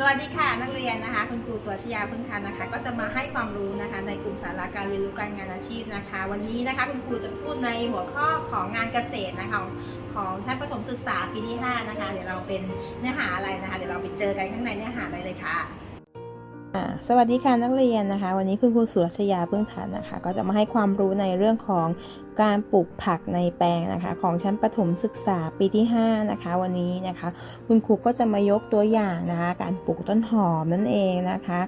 สวัสดีค่ะนักเรียนนะคะ คุณครูสวัชยาพึ่งทันนะคะ ก็จะมาให้ความรู้นะคะ ในกลุ่มสาระการเรียนรู้การงานอาชีพนะคะ วันนี้นะคะคุณครูจะพูดในหัวข้อของงานเกษตรนะคะของท่านประถมศึกษาปีที่ 5 นะคะ เดี๋ยวเราเป็นเนื้อหาอะไรนะคะ เดี๋ยวเราไปเจอกันข้างในเนื้อหาได้เลยค่ะ สวัสดีค่ะนักเรียนนะคะ วันนี้คุณครูสุรชยาเพิ่งฐานนะคะ ก็จะมาให้ความรู้ในเรื่องของการปลูกผักในแปลงนะคะ ของชั้นประถมศึกษาปีที่ 5 นะคะ วันนี้นะคะ คุณครูก็จะมายกตัวอย่างนะคะ การปลูกต้นหอมนั่นเองนะคะ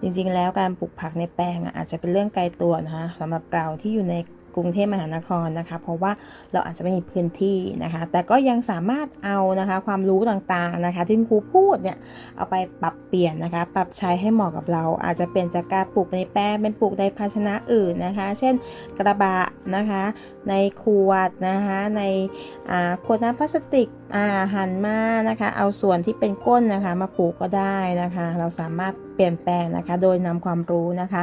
จริงๆแล้วการปลูกผักในแปลงอาจจะเป็นเรื่องไกลตัวนะคะสำหรับเราที่อยู่ใน กรุงเทพมหานครนะคะ เพราะว่าเราอาจจะไม่มีพื้นที่นะคะ แต่ก็ยังสามารถเอานะคะความรู้ต่างๆนะคะ ที่ครูพูดเนี่ยเอาไปปรับเปลี่ยนนะคะ ปรับใช้ให้เหมาะกับเรา อาจจะเป็นจากการปลูกในแปลงเป็นปลูกในภาชนะอื่นนะคะ เช่นกระบะนะคะ ในขวดนะคะในขวดน้ำพลาสติกหั่นมานะคะ เอาส่วนที่เป็นก้นนะคะ มาปลูกก็ได้นะคะ เราสามารถเปลี่ยนแปลงนะคะ โดยนำความรู้นะคะ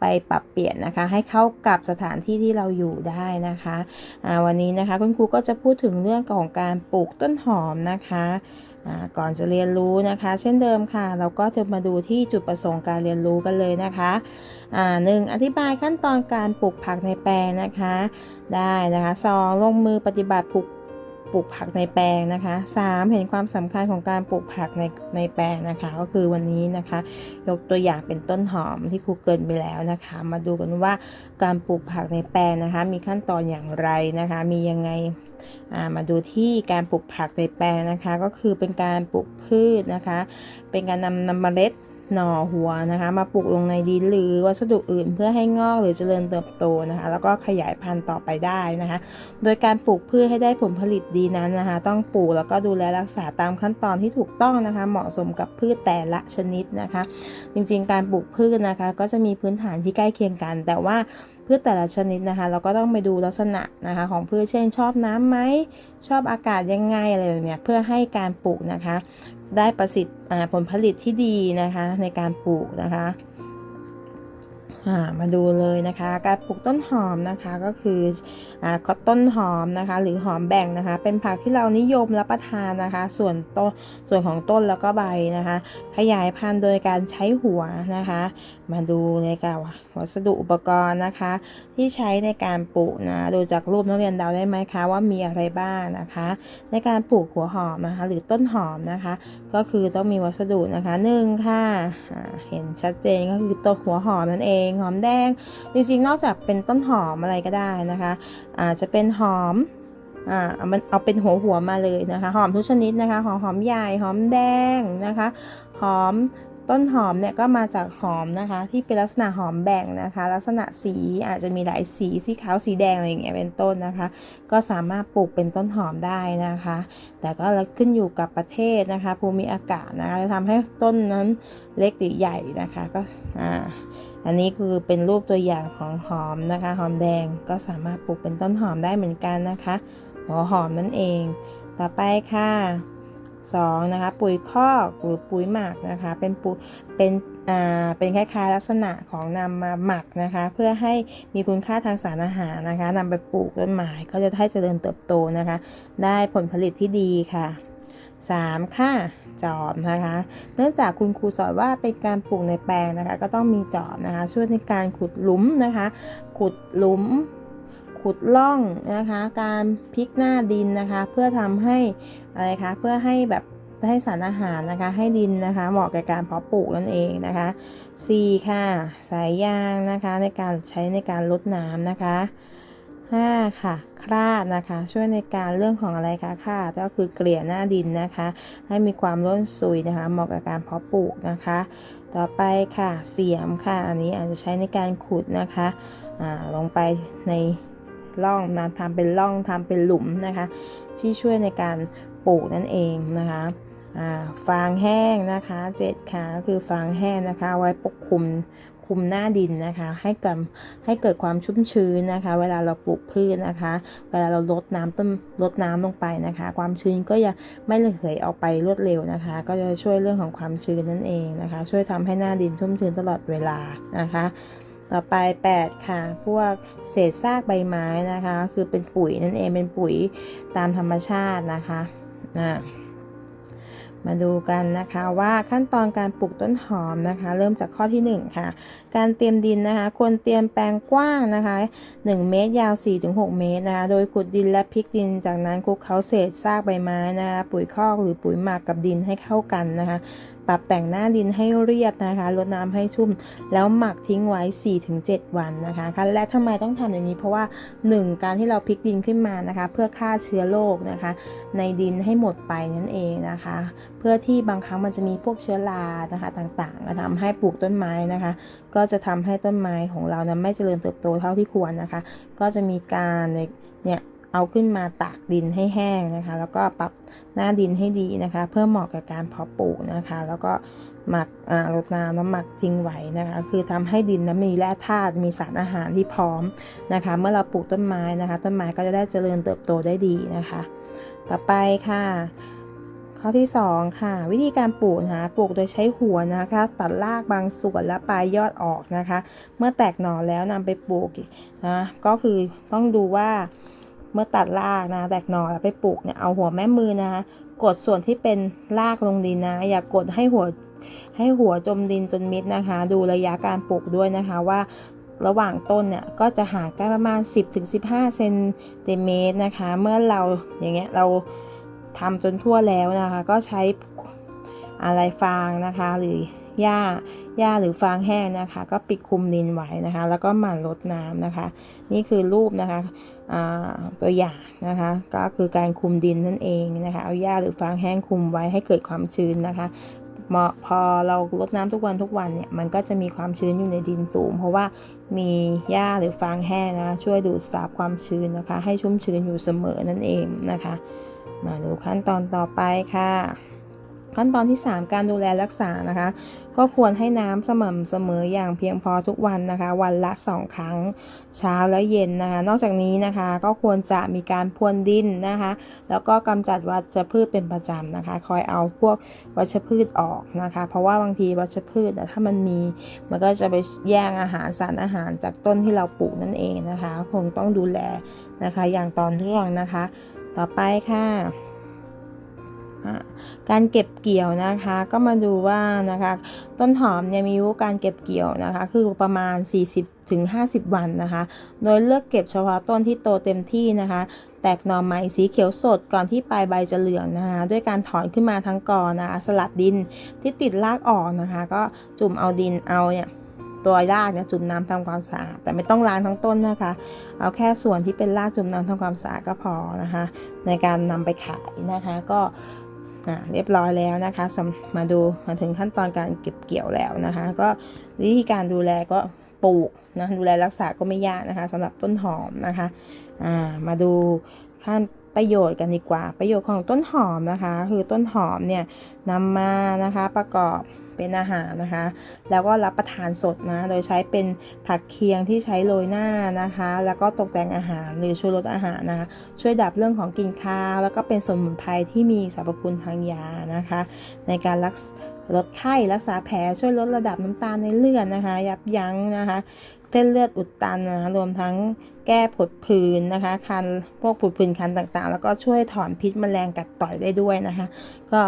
ไปปรับเปลี่ยนนะคะ ให้เข้ากับสถานที่ที่เราอยู่ได้นะคะวันนี้นะคะคุณครูก็จะพูดถึงเรื่องของการปลูกต้นหอมนะคะก่อนจะเรียนรู้นะคะ เช่นเดิมค่ะ เราก็จะมาดูที่จุดประสงค์การเรียนรู้กันเลยนะคะหนึ่งอธิบายขั้นตอนการปลูกผักในแปลงนะคะ ได้นะคะสองลงมือปฏิบัติปลูก ปลูกผักในแปลงนะคะสามเห็นความสำคัญของการปลูกผักในในแปลงนะคะ ก็คือวันนี้นะคะ ยกตัวอย่างเป็นต้นหอมที่ครูเกินไปแล้วนะคะ มาดูกันว่าการปลูกผักในแปลงนะคะ มีขั้นตอนอย่างไรนะคะ มียังไงามาดูที่การปลูกผักในแปลงนะคะ ก็คือเป็นการปลูกพืชนะคะ เป็นการนำนำเมล็ด หน่อหัวนะคะ มาปลูกลงในดินหรือวัสดุอื่น เพื่อให้งอกหรือเจริญเติบโตนะคะ แล้วก็ขยายพันธุ์ต่อไปได้นะคะ โดยการปลูกพืชให้ได้ผลผลิตดีนั้นนะคะ ต้องปลูกแล้วก็ดูแลรักษาตามขั้นตอนที่ถูกต้องนะคะ เหมาะสมกับพืชแต่ละชนิดนะคะ จริงๆ การปลูกพืชนะคะ ก็จะมีพื้นฐานที่ใกล้เคียงกัน แต่ว่าพืชแต่ละชนิดนะคะ เราก็ต้องไปดูลักษณะนะคะ ของพืชเช่นชอบน้ำไหมชอบอากาศยังไงอะไรแบบเนี้ยเพื่อให้การปลูกนะคะ ได้ประสิทธิ์ผลผลิตที่ดีนะคะในการปลูกนะคะ มาดูเลยนะคะการปลูกต้นหอมนะคะก็คืออ่าก็ต้นหอมนะคะ หรือหอมแบ่งนะคะ เป็นผักที่เรานิยมรับประทานนะคะ ส่วนต้นส่วนของต้นแล้วก็ใบนะคะ ขยายพันธุ์โดยการใช้หัวนะคะ มาดูในการวัสดุอุปกรณ์นะคะ ที่ใช้ในการปลูกนะดูจากรูปนักเรียนเดาได้ไหมคะว่ามีอะไรบ้างนะคะ ในการปลูกหัวหอมนะคะ หรือต้นหอมนะคะ ก็คือต้องมีวัสดุนะคะหนึ่งค่ะเห็นชัดเจนก็คือต้นหัวหอมนั่นเองหอมแดง จริงๆ นอกจากเป็นต้นหอมอะไรก็ได้นะคะอาจจะเป็นหอมอ่าเอามันเอาเป็นหัวหัวมาเลยนะคะ หอมทุกชนิดนะคะ หอมหอมใหญ่หอมแดงนะคะ หอมต้นหอมเนี่ยก็มาจากหอมนะคะ ที่เป็นลักษณะหอมแบ่งนะคะ ลักษณะสีอาจจะมีหลายสีสีขาวสีแดงอะไรอย่างเงี้ยเป็นต้นนะคะ ก็สามารถปลูกเป็นต้นหอมได้นะคะ แต่ก็ขึ้นอยู่กับประเทศนะคะ ภูมิอากาศนะคะจะทำให้ต้นนั้นเล็กหรือใหญ่นะคะก็อ่า อันนี้คือเป็นรูปตัวอย่างของหอมนะคะ หอมแดงก็สามารถปลูกเป็นต้นหอมได้เหมือนกันนะคะหัวหอมนั่นเอง ต่อไปค่ะสองนะคะปุ๋ยคอกหรือปุ๋ยหมักนะคะเป็นปุ๋ยเป็นอ่าเป็นคล้ายๆลักษณะของนำมาหมักนะคะ เพื่อให้มีคุณค่าทางสารอาหารนะคะนำไปปลูกต้นไม้ก็จะให้เจริญเติบโตนะคะ ได้ผลผลิตที่ดีค่ะ 3. ค่ะ จอบนะคะ เนื่องจากคุณครูสอนว่าเป็นการปลูกในแปลงนะคะ ก็ต้องมีจอบนะคะ ช่วยในการขุดหลุมนะคะ ขุดหลุม ขุดล่องนะคะ การพลิกหน้าดินนะคะ เพื่อทำให้อะไรคะ เพื่อให้แบบให้สารอาหารนะคะ ให้ดินนะคะ เหมาะกับการเพาะปลูกนั่นเองนะคะ 4. ค่ะ สายยางนะคะในการใช้ในการลดน้ำนะคะ 5. ค่ะ ราดนะคะ ช่วยในการเรื่องของอะไรคะคราก็คือเกลี่ยหน้าดินนะคะ ให้มีความร่วนซุยนะคะเหมาะกับการเพาะปลูกนะคะ ต่อไปค่ะเสียมค่ะ อันนี้อาจจะใช้ในการขุดนะคะลงไปในร่องนะทำเป็นร่องทำเป็นหลุมนะคะ ที่ช่วยในการปลูกนั่นเองนะคะฟางแห้งนะคะเจ็ดค่ะก็คือฟางแห้งนะคะ ไว้ปกคลุม คลุมหน้าดินนะคะ ให้กับให้เกิดความชุ่มชื้นนะคะ เวลาเราปลูกพืชนะคะ เวลาเราลดน้ำต้นลดน้ำลงไปนะคะ ความชื้นก็จะไม่ระเหยออกไปรวดเร็วนะคะ ก็จะช่วยเรื่องของความชื้นนั่นเองนะคะ ช่วยทำให้หน้าดินชุ่มชื้นตลอดเวลานะคะต่อไป 8 ค่ะ พวกเศษซากใบไม้นะคะ คือเป็นปุ๋ยนั่นเอง เป็นปุ๋ยตามธรรมชาตินะคะ อ่า มาดูกันนะคะว่าขั้นตอนการปลูกต้นหอมนะคะ เริ่มจากข้อที่ 1 ค่ะ การเตรียมดินนะคะ ควรเตรียมแปลงกว้างนะคะ 1 เมตรยาว 4-6 เมตรนะคะ โดยขุดดินและพลิกดิน จากนั้นคลุกเขาเศษซากใบไม้นะคะ ปุ๋ยคอกหรือปุ๋ยหมักกับดินให้เข้ากันนะคะ ปรับแต่งหน้าดินให้เรียบนะคะรดน้ำให้ชุ่ม แล้วหมักทิ้งไว้ 4-7 วันนะคะขั้นแรกทำไมต้องทำอย่างนี้เพราะว่า 1 การที่เราพลิกดินขึ้นมานะคะ เพื่อฆ่าเชื้อโรคนะคะ ในดินให้หมดไปนั่นเองนะคะ เพื่อที่บางครั้งมันจะมีพวกเชื้อรานะคะต่างๆทำให้ปลูกต้นไม้นะคะ ก็จะทำให้ต้นไม้ของเรานะไม่เจริญเติบโตเท่าที่ควรนะคะ ก็จะมีการเนี่ย เอาขึ้นมาตากดินให้แห้งนะคะ แล้วก็ปรับหน้าดินให้ดีนะคะ เพื่อเหมาะกับการเพาะปลูกนะคะ แล้วก็หมักรดน้ำแล้วหมักทิ้งไว้นะคะ คือทำให้ดินนั้นมีแร่ธาตุมีสารอาหารที่พร้อมนะคะ เมื่อเราปลูกต้นไม้นะคะ ต้นไม้ก็จะได้เจริญเติบโตได้ดีนะคะ ต่อไปค่ะข้อที่ 2 ค่ะ วิธีการปลูกนะคะปลูกโดยใช้หัวนะคะ ตัดรากบางส่วนและปลายยอดออกนะคะ เมื่อแตกหน่อแล้วนำไปปลูกนะก็คือต้องดูว่า เมื่อตัดรากนะแตกหน่อแล้วไปปลูกเนี่ยเอาหัวแม่มือนะคะกดส่วนที่เป็นรากลงดินนะ อย่ากกดให้หัวให้หัวจมดินจนมิดนะคะ ดูระยะการปลูกด้วยนะคะว่าระหว่างต้นเนี่ยก็จะห่างกันประมาณ 10-15เซนติเมตรนะคะ เมื่อเราอย่างเงี้ยเราทำจนทั่วแล้วนะคะ ก็ใช้อะไรฟางนะคะหรือ หญ้าหญ้าหรือฟางแห้งนะคะ ก็ปิดคุมดินไว้นะคะ แล้วก็หมั่นรดน้ำนะคะ นี่คือรูปนะคะอ่าตัวอย่างนะคะ ก็คือการคุมดินนั่นเองนะคะเอาหญ้าหรือฟางแห้งคุมไว้ให้เกิดความชื้นนะคะเหมาะพอเรารดน้ำทุกวันทุกวันเนี่ยมันก็จะมีความชื้นอยู่ในดินสูง เพราะว่ามีหญ้าหรือฟางแห้งนะช่วยดูดซับความชื้นนะคะ ให้ชุ่มชื้นอยู่เสมอนั่นเองนะคะ มาดูขั้นตอนต่อไปค่ะ ขั้นตอนที่ 3 การดูแลรักษานะคะ ก็ควรให้น้ำสม่ำเสมออย่างเพียงพอทุกวันนะคะ วันละ 2 ครั้งเช้าและเย็นนะคะ นอกจากนี้นะคะก็ควรจะมีการพรวนดินนะคะ แล้วก็กำจัดวัชพืชเป็นประจำนะคะ คอยเอาพวกวัชพืชออกนะคะ เพราะว่าบางทีวัชพืชถ้ามันมีมันก็จะไปแย่งอาหารสารอาหารจากต้นที่เราปลูกนั่นเองนะคะ คงต้องดูแลนะคะ อย่างต่อเนื่องนะคะ ต่อไปค่ะ การเก็บเกี่ยวนะคะก็มาดูว่านะคะต้นหอมเนี่ยมีอายุการเก็บเกี่ยวนะคะ คือประมาณ 40ถึง50 วันนะคะ โดยเลือกเก็บเฉพาะต้นที่โตเต็มที่นะคะ แตกหน่อใหม่สีเขียวสดก่อนที่ปลายใบจะเหลืองนะคะ ด้วยการถอนขึ้นมาทั้งกอนะคะสลัดดินที่ติดรากออกนะคะ ก็จุ่มเอาดินเอาเนี่ยตัวรากเนี่ยจุ่มน้ำทำความสะอาดแต่ไม่ต้องล้างทั้งต้นนะคะ เอาแค่ส่วนที่เป็นรากจุ่มน้ำทำความสะอาดก็พอนะคะ ในการนำไปขายนะคะก็ อ่าเรียบร้อยแล้วนะคะมาดูมาถึงขั้นตอนการเก็บเกี่ยวแล้วนะคะ ก็วิธีการดูแลก็ปลูกนะดูแลรักษาก็ไม่ยากนะคะสำหรับต้นหอมนะคะอ่ามาดูขั้นประโยชน์กันดีกว่า ประโยชน์ของต้นหอมนะคะ คือต้นหอมเนี่ยนำมานะคะประกอบ เป็นอาหารนะคะ แล้วก็รับประทานสดนะ โดยใช้เป็นผักเคียงที่ใช้โรยหน้านะคะ แล้วก็ตกแต่งอาหารหรือชูรสอาหารนะคะ ช่วยดับเรื่องของกลิ่นคาว แล้วก็เป็นสมุนไพรที่มีสรรพคุณทางยานะคะ ในการรักษาลดไข้รักษาแผลช่วยลดระดับน้ำตาลในเลือดนะคะ ยับยั้งนะคะเส้นเลือดอุดตันนะคะรวมทั้งแก้ผดผื่นนะคะ คันพวกผดผื่นคันต่างๆ แล้วก็ช่วยถอนพิษแมลงกัดต่อยได้ด้วยนะคะ ก็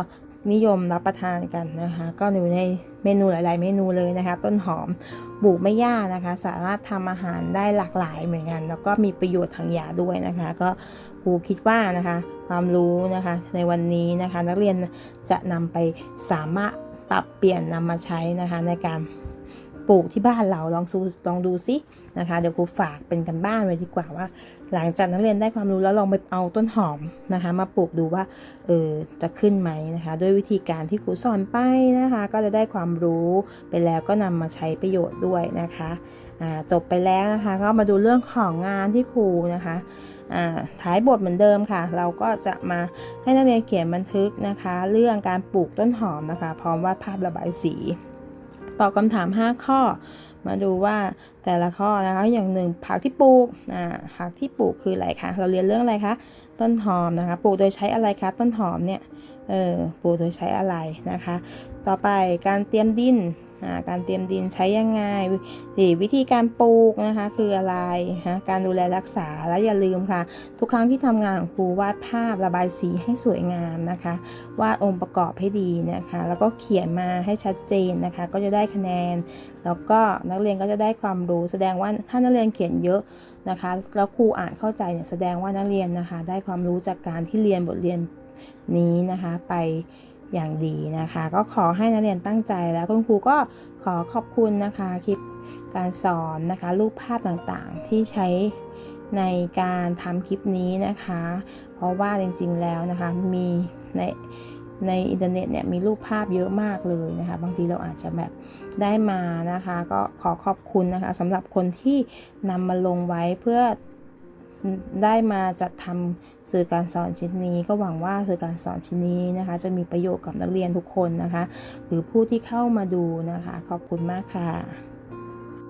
นิยมรับประทานกันนะคะ ก็อยู่ในเมนูหลาย ๆ เมนูเลยนะคะ ต้นหอมปลูกไม่ยากนะคะ สามารถทำอาหารได้หลากหลายเหมือนกัน แล้วก็มีประโยชน์ทางยาด้วยนะคะ ก็ครูคิดว่านะคะ ความรู้นะคะในวันนี้นะคะ นักเรียนจะนำไปสามารถปรับเปลี่ยนนำมาใช้นะคะในการ ปลูกที่บ้านเราลองซูลองดูซินะคะ เดี๋ยวครูฝากเป็นกันบ้านไว้ดีกว่าว่า หลังจากนักเรียนได้ความรู้แล้วลองไปเอาต้นหอมนะคะ มาปลูกดูว่าเออจะขึ้นไหมนะคะ ด้วยวิธีการที่ครูสอนไปนะคะ ก็จะได้ความรู้ไปแล้วก็นำมาใช้ประโยชน์ด้วยนะคะจบไปแล้วนะคะ ก็มาดูเรื่องของงานที่ครูนะคะอ่าท้ายบทเหมือนเดิมค่ะ เราก็จะมาให้นักเรียนเขียนบันทึกนะคะ เรื่องการปลูกต้นหอมนะคะ พร้อมวาดภาพระบายสี ตอบคำถาม 5 ข้อ มาดูว่าแต่ละข้อนะคะอย่างหนึ่งผักที่ปลูกอ่าผักที่ปลูกคืออะไรคะเราเรียนเรื่องอะไรคะต้นหอมนะคะ ปลูกโดยใช้อะไรคะต้นหอมเนี่ยเออปลูกโดยใช้อะไรนะคะ ต่อไปการเตรียมดิน การเตรียมดินใช้ยังไงหรือวิธีการปลูกนะคะคืออะไรฮะการดูแลรักษาและอย่าลืมค่ะ ทุกครั้งที่ทำงานของครูวาดภาพระบายสีให้สวยงามนะคะวาดองค์ประกอบให้ดีนะคะ แล้วก็เขียนมาให้ชัดเจนนะคะ ก็จะได้คะแนน แล้วก็นักเรียนก็จะได้ความรู้แสดงว่าถ้านักเรียนเขียนเยอะนะคะแล้วครูอ่านเข้าใจเนี่ยแสดงว่านักเรียนนะคะ ได้ความรู้จากการที่เรียนบทเรียนนี้นะคะไป อย่างดีนะคะ ก็ขอให้นักเรียนตั้งใจแล้วคุณครูก็ขอขอบคุณนะคะคลิปการสอนนะคะ รูปภาพต่างๆที่ใช้ในการทำคลิปนี้นะคะ เพราะว่าจริงๆแล้วนะคะมีในในอินเทอร์เน็ตเนี่ยมีรูปภาพเยอะมากเลยนะคะ บางทีเราอาจจะแบบได้มานะคะ ก็ขอขอบคุณนะคะสำหรับคนที่นำมาลงไว้เพื่อ ได้มาจัดทำสื่อการสอนชิ้นนี้ ก็หวังว่าสื่อการสอนชิ้นนี้นะคะ จะมีประโยชน์กับนักเรียนทุกคนนะคะ หรือผู้ที่เข้ามาดูนะคะ ขอบคุณมากค่ะ